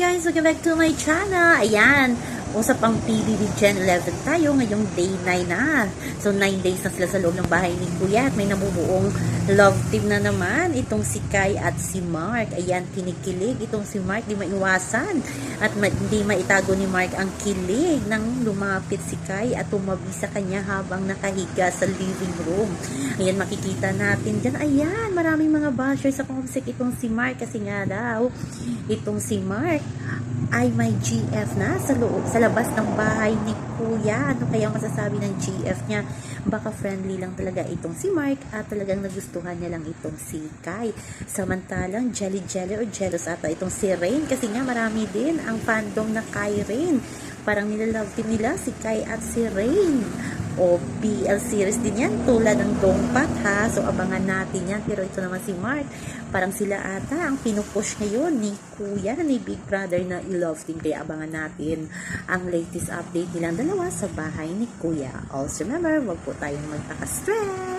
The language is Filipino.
guys! Welcome back to my channel! Ayan! Usap ang PBB Gen 11 tayo ngayong day 9 na. So 9 days na sila sa loob ng bahay ni Kuya at may nabubuong love team na naman itong si Kai at si Mark. Ayan, kinikilig itong si Mark, di maiwasan. At ma- hindi maitago ni Mark ang kilig nang lumapit si Kai at tumabi sa kanya habang nakahiga sa living room. Ayan, makikita natin dyan. Ayan, maraming mga bashers sa kumsik itong si Mark kasi nga daw, itong si Mark ay may GF na sa loob, sa labas ng bahay ni Kuya. Ano kaya masasabi ng GF niya? Baka friendly lang talaga itong si Mark at talagang nagustuhan niya lang itong si Kai. Samantalang jelly jelly or jealous ata itong si Rain kasi nga marami din ang fandom na Kai Rain. Parang nilalove din nila si Kai at si Rain. O BL series din yan tulad ng Dongpat ha? So abangan natin yan. Pero ito naman si Mark. Parang sila ata ang pinupush ngayon ni Kuya ni Big Brother na i-love team kaya abangan natin ang latest update nilang dalawa sa bahay ni Kuya. Also remember wag po tayong magkaka-stress